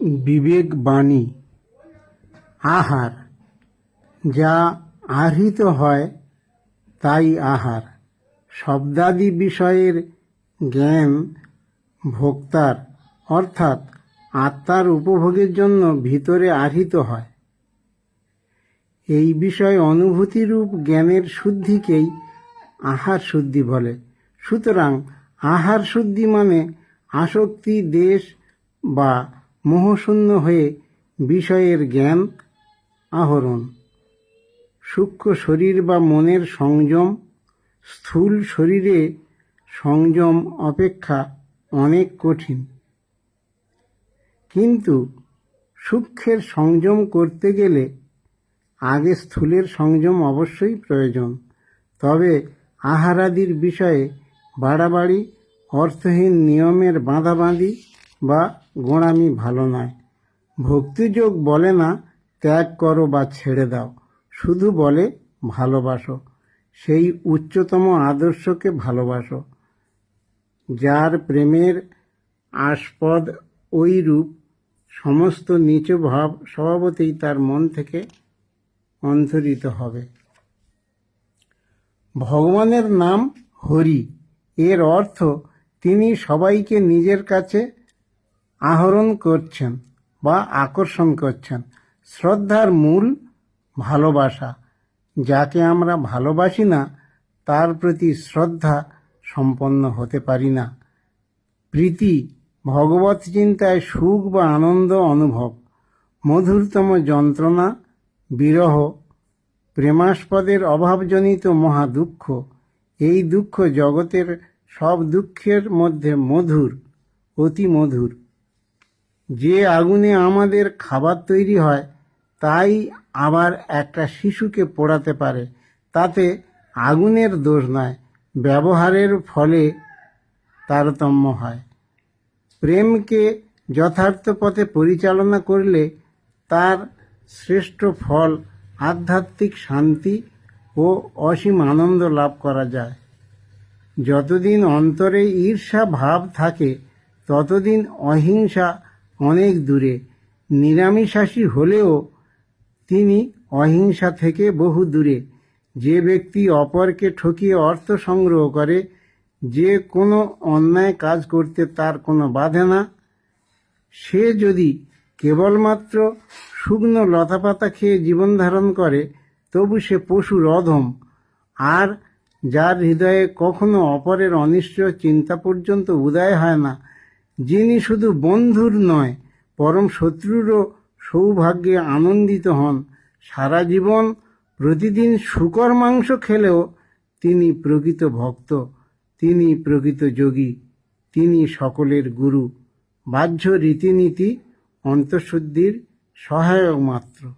বিবেকবাণী আহার। যা আহৃত হয়, তাই আহার। শব্দাদি বিষয়ের জ্ঞান ভোক্তার, অর্থাৎ আত্মার উপভোগের জন্য ভিতরে আহৃত হয়। এই বিষয় অনুভূতিরূপ জ্ঞানের শুদ্ধিকেই আহার শুদ্ধি বলে। সুতরাং আহার শুদ্ধি মানে আসক্তি, দেশ বা মোহশূন্য হয়ে বিষয়ের জ্ঞান আহরণ। সূক্ষ্ম শরীর বা মনের সংযম, স্থূল শরীরে সংযম অপেক্ষা অনেক কঠিন। কিন্তু সূক্ষ্মের সংযম করতে গেলে আগে স্থূলের সংযম অবশ্যই প্রয়োজন। তবে আহারাদির বিষয়ে বাড়াবাড়ি, অর্থহীন নিয়মের বাঁধাবাঁধি বা গোঁড়ামি ভালো নয়। ভক্তিযোগ বলে না, ত্যাগ করো বা ছেড়ে দাও। শুধু বলে, ভালোবাসো। সেই উচ্চতম আদর্শকে ভালোবাসো, যার প্রেমের আস্পদ ওই রূপ সমস্ত নিচ ভাব স্বভাবতেই তার মন থেকে অন্তরিত হবে। ভগবানের নাম হরি। এর অর্থ তিনি সবাইকে নিজের কাছে আহরণ করছেন বা আকর্ষণ করছেন। শ্রদ্ধার মূল ভালোবাসা। যাকে আমরা ভালোবাসি না, তার প্রতি শ্রদ্ধা সম্পন্ন হতে পারি না। প্রীতি ভগবত চিন্তায় সুখ বা আনন্দ অনুভব। মধুরতম যন্ত্রণা, বিরহ, প্রেমাস্পদের অভাবজনিত মহা দুঃখ। এই দুঃখ জগতের সব দুঃখের মধ্যে মধুর, অতি মধুর। যে আগুনে আমাদের খাবার তৈরি হয়, তাই আবার একটা শিশুকে পোড়াতে পারে। তাতে আগুনের দোষ নয় ব্যবহারের ফলে তারতম্য হয়। প্রেমকে যথার্থ পথে পরিচালনা করলে তার শ্রেষ্ঠ ফল আধ্যাত্মিক শান্তি ও অসীম আনন্দ লাভ করা যায়। যতদিন অন্তরে ঈর্ষা ভাব থাকে, ততদিন অহিংসা অনেক দূরে। নিরামিষাসী হলেও তিনি অহিংসা থেকে বহু দূরে। যে ব্যক্তি অপরকে ঠকিয়ে অর্থ সংগ্রহ করে, যে কোনো অন্যায় কাজ করতে তার কোনো বাধে না। সে যদি কেবলমাত্র শুকনো লতাপাতা খেয়ে জীবন ধারণ করে, তবু সে পশুর অধম। আর যার হৃদয়ে কখনো অপরের অনিশ্চয় চিন্তা পর্যন্ত উদয় হয় না যিনি শুধু বন্ধুর নয়, পরম শত্রুরও সৌভাগ্যে আনন্দিত হন। সারা জীবন প্রতিদিন শুকর মাংস খেলেও তিনি প্রকৃত ভক্ত, তিনি প্রকৃত যোগী, তিনি সকলের গুরু। বাহ্য রীতিনীতি অন্তঃশুদ্ধির সহায়ক মাত্র।